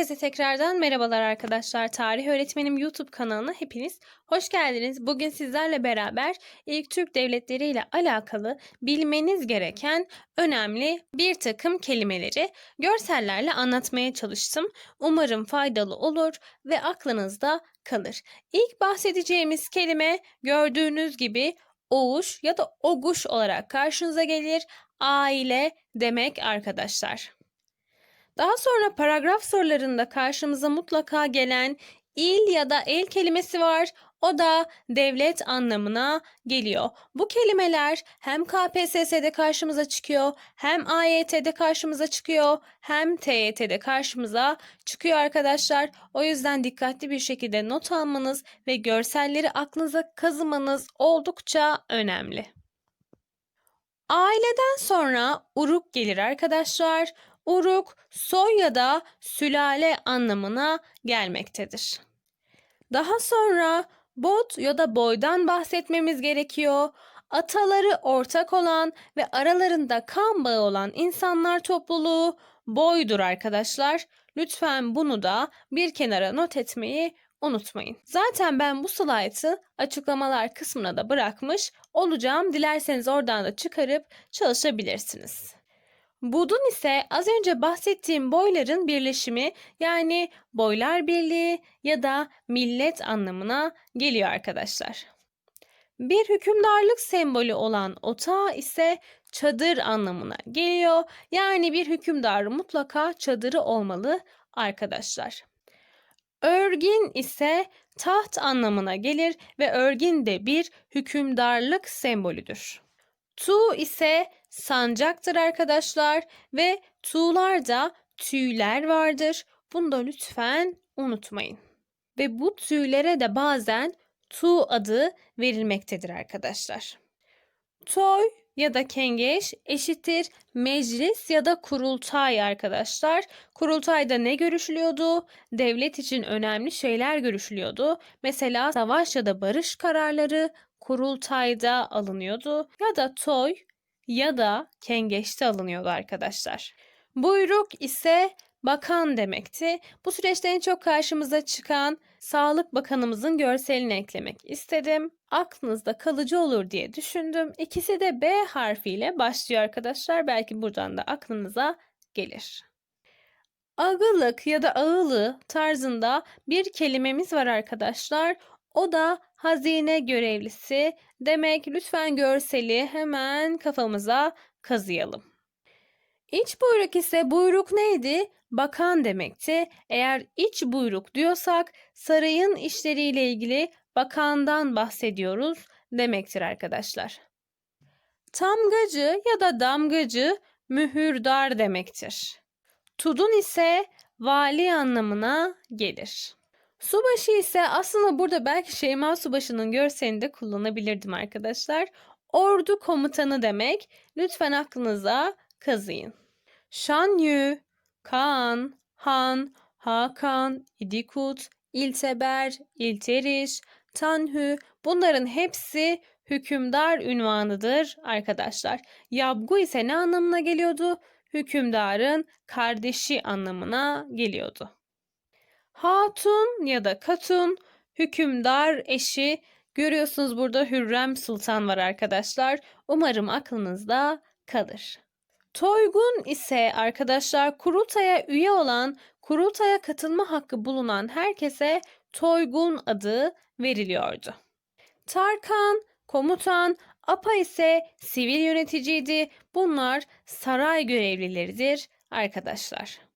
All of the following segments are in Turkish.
Herkese tekrardan merhabalar arkadaşlar. Tarih Öğretmenim YouTube kanalına hepiniz hoş geldiniz. Bugün sizlerle beraber ilk Türk devletleri ile alakalı bilmeniz gereken önemli bir takım kelimeleri görsellerle anlatmaya çalıştım. Umarım faydalı olur ve aklınızda kalır. İlk bahsedeceğimiz kelime gördüğünüz gibi oğuş ya da oguş olarak karşınıza gelir. Aile demek arkadaşlar. Daha sonra paragraf sorularında karşımıza mutlaka gelen il ya da el kelimesi var. O da devlet anlamına geliyor. Bu kelimeler hem KPSS'de karşımıza çıkıyor, hem AYT'de karşımıza çıkıyor, hem TYT'de karşımıza çıkıyor arkadaşlar. O yüzden dikkatli bir şekilde not almanız ve görselleri aklınıza kazımanız oldukça önemli. Aileden sonra uruk gelir arkadaşlar. Uruk soy ya da sülale anlamına gelmektedir. Daha sonra bot ya da boydan bahsetmemiz gerekiyor. Ataları ortak olan ve aralarında kan bağı olan insanlar topluluğu boydur arkadaşlar. Lütfen bunu da bir kenara not etmeyi unutmayın. Zaten ben bu slaytı açıklamalar kısmına da bırakmış olacağım. Dilerseniz oradan da çıkarıp çalışabilirsiniz. Budun ise az önce bahsettiğim boyların birleşimi yani boylar birliği ya da millet anlamına geliyor arkadaşlar. Bir hükümdarlık sembolü olan ota ise çadır anlamına geliyor. Yani bir hükümdar mutlaka çadırı olmalı arkadaşlar. Örgin ise taht anlamına gelir ve örgin de bir hükümdarlık sembolüdür. Tu ise sancaktır arkadaşlar ve tuğlarda tüyler vardır. Bunu da lütfen unutmayın. Ve bu tüylere de bazen tu adı verilmektedir arkadaşlar. Toy ya da kengeş eşittir meclis ya da kurultay arkadaşlar. Kurultayda ne görüşülüyordu? Devlet için önemli şeyler görüşülüyordu. Mesela savaş ya da barış kararları kurultayda alınıyordu ya da toy ya da kengeçte alınıyordu arkadaşlar. Buyruk ise bakan demekti. Bu süreçte en çok karşımıza çıkan Sağlık Bakanımızın görselini eklemek istedim. Aklınızda kalıcı olur diye düşündüm. İkisi de B harfiyle başlıyor arkadaşlar. Belki buradan da aklınıza gelir. Ağılık ya da ağılı tarzında bir kelimemiz var arkadaşlar. O da hazine görevlisi demek. Lütfen görseli hemen kafamıza kazıyalım. İç buyruk ise buyruk neydi? Bakan demekti. Eğer iç buyruk diyorsak sarayın işleriyle ilgili bakandan bahsediyoruz demektir arkadaşlar. Tamgacı ya da damgacı mühürdar demektir. Tudun ise vali anlamına gelir. Subaşı ise aslında burada belki Şeyma Subaşı'nın görselini de kullanabilirdim arkadaşlar. Ordu komutanı demek. Lütfen aklınıza kazıyın. Şanyu, Kaan, Han, Hakan, İdikut, İlteber, İlteriş, Tanhü bunların hepsi hükümdar ünvanıdır arkadaşlar. Yabgu ise ne anlamına geliyordu? Hükümdarın kardeşi anlamına geliyordu. Hatun ya da Katun hükümdar eşi görüyorsunuz burada Hürrem Sultan var arkadaşlar. Umarım aklınızda kalır. Toygun ise arkadaşlar kurultaya üye olan, kurultaya katılma hakkı bulunan herkese Toygun adı veriliyordu. Tarkan, komutan, Apa ise sivil yöneticiydi. Bunlar saray görevlileridir arkadaşlar.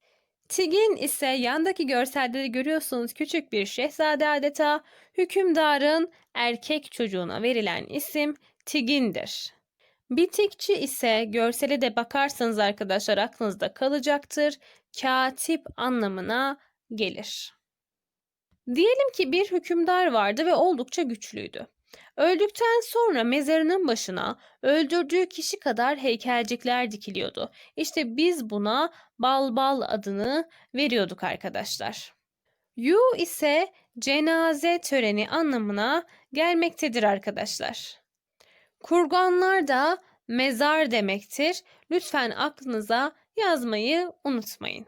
Tigin ise yandaki görselde de görüyorsunuz küçük bir şehzade adeta hükümdarın erkek çocuğuna verilen isim Tigin'dir. Bitikçi ise görsele de bakarsanız arkadaşlar aklınızda kalacaktır. Katip anlamına gelir. Diyelim ki bir hükümdar vardı ve oldukça güçlüydü. Öldükten sonra mezarının başına öldürdüğü kişi kadar heykelcikler dikiliyordu. İşte biz buna balbal adını veriyorduk arkadaşlar. Yu ise cenaze töreni anlamına gelmektedir arkadaşlar. Kurganlar da mezar demektir. Lütfen aklınıza yazmayı unutmayın.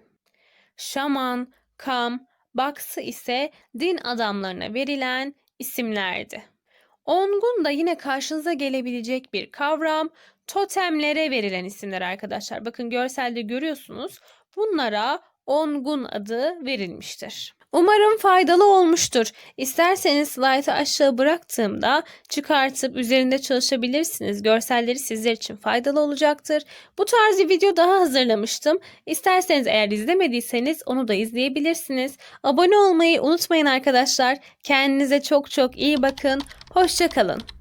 Şaman, kam, baksı ise din adamlarına verilen isimlerdi. Ongun da yine karşınıza gelebilecek bir kavram. Totemlere verilen isimler arkadaşlar. Bakın görselde görüyorsunuz. Bunlara ongun adı verilmiştir. Umarım faydalı olmuştur. İsterseniz slaytı aşağı bıraktığımda çıkartıp üzerinde çalışabilirsiniz. Görselleri sizler için faydalı olacaktır. Bu tarz bir video daha hazırlamıştım. İsterseniz eğer izlemediyseniz onu da izleyebilirsiniz. Abone olmayı unutmayın arkadaşlar. Kendinize çok çok iyi bakın. Hoşçakalın.